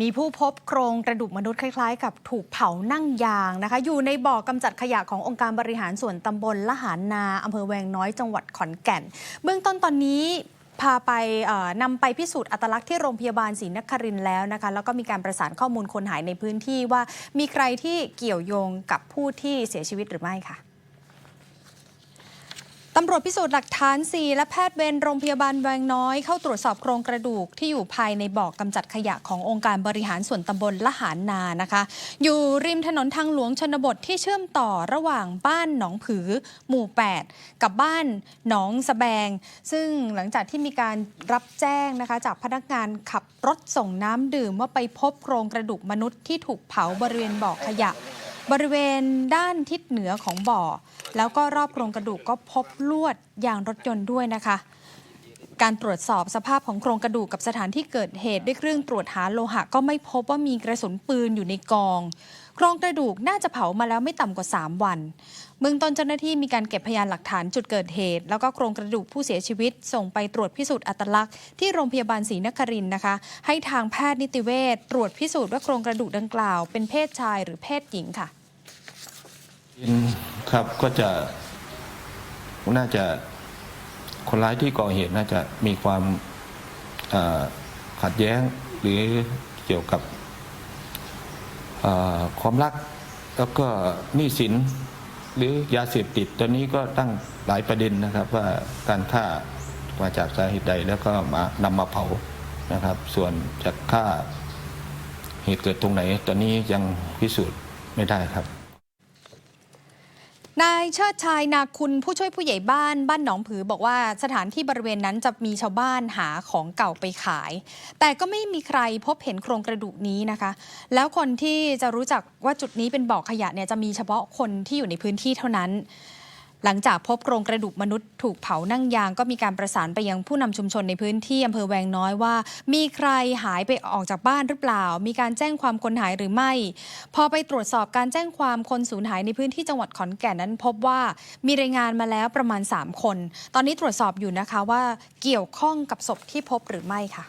มีผู้พบโครงกระดูกมนุษย์คล้ายๆ กับถูกเผานั่งยางนะคะ อยู่ในบ่อกำจัดขยะขององค์การบริหารส่วนตำบลละหารนาอำเภอแวงน้อยจังหวัดขอนแก่น เบื้องต้นตอนนี้พาไปเอ่อนำไปพิสูจน์อัตลักษณ์ที่โรงพยาบาลศรีนครินแล้วนะคะแล้วก็มีการประสานข้อมูลคนหายในพื้นที่ว่ามีใครที่เกี่ยวโยงกับผู้ที่เสียชีวิตหรือไม่ค่ะ ตำรวจพิสูจน์หลักฐาน 4 และแพทย์เวรโรงพยาบาลแวงน้อยเข้าตรวจสอบโครงกระดูกที่อยู่ภายในบ่อกกำจัดขยะขององค์การบริหารส่วนตำบลละหารนานะคะ อยู่ริมถนนทางหลวงชนบทที่เชื่อมต่อระหว่างบ้านหนองผือ หมู่ 8 กับบ้านหนองสะแบง ซึ่งหลังจากที่มีการรับแจ้งนะคะ จากพนักงานขับรถส่งน้ำดื่มว่าไปพบโครงกระดูกมนุษย์ที่ถูกเผาบริเวณบ่อขยะ บริเวณด้านทิศเหนือของบ่อ แล้วก็รอบโครงกระดูกก็พบลวดยางรถยนต์ด้วยนะคะ การตรวจสอบสภาพของโครงกระดูกกับสถานที่เกิดเหตุด้วยเครื่องตรวจหาโลหะ ก็ไม่พบว่ามีกระสุนปืนอยู่ในกอง โครงกระดูกน่าจะเผามาแล้วไม่ต่ำกว่า 3 วัน เบื้องต้นเจ้าหน้าที่มีการเก็บพยานหลักฐานจุดเกิดเหตุ แล้วก็โครงกระดูกผู้เสียชีวิต ส่งไปตรวจพิสูจน์อัตลักษณ์ที่โรงพยาบาลศรีนครินทร์นะคะ ให้ทางแพทย์นิติเวชตรวจพิสูจน์ว่าโครงกระดูกดังกล่าว เป็นเพศชายหรือเพศหญิงค่ะ ครับก็จะน่าจะคนร้ายที่ก่อเหตุน่าจะมีความขัดแย้งหรือเกี่ยวกับความรักแล้วก็หนี้สินหรือยาเสพติดตอนนี้ก็ตั้งหลายประเด็นนะครับ ว่าการฆ่ามาจากสาเหตุใดแล้วก็มานำมาเผานะครับ ส่วนจะฆ่าเหตุเกิดตรงไหน ตอนนี้ยังพิสูจน์ไม่ได้ครับ นายเชิดชายนาคุณผู้ช่วยผู้ใหญ่บ้านบ้านหนองผือบอกว่าสถานที่บริเวณนั้นจะมีชาวบ้านหาของเก่าไปขาย แต่ก็ไม่มีใครพบเห็นโครงกระดูกนี้นะคะ แล้วคนที่จะรู้จักว่าจุดนี้เป็นบ่อขยะเนี่ยจะมีเฉพาะคนที่อยู่ในพื้นที่เท่านั้น หลังจากพบโครงกระดูกมนุษย์ถูกเผานั่งยางก็มีการประสานไปยังผู้นำชุมชนในพื้นที่อำเภอแวงน้อยว่า มีใครหายไปออกจากบ้านหรือเปล่า มีการแจ้งความคนหายหรือไม่ พอไปตรวจสอบการแจ้งความคนสูญหายในพื้นที่จังหวัดขอนแก่นนั้น พบว่ามีรายงานมาแล้วประมาณ 3 คน ตอนนี้ตรวจสอบอยู่นะคะว่าเกี่ยวข้องกับศพที่พบหรือไม่ค่ะ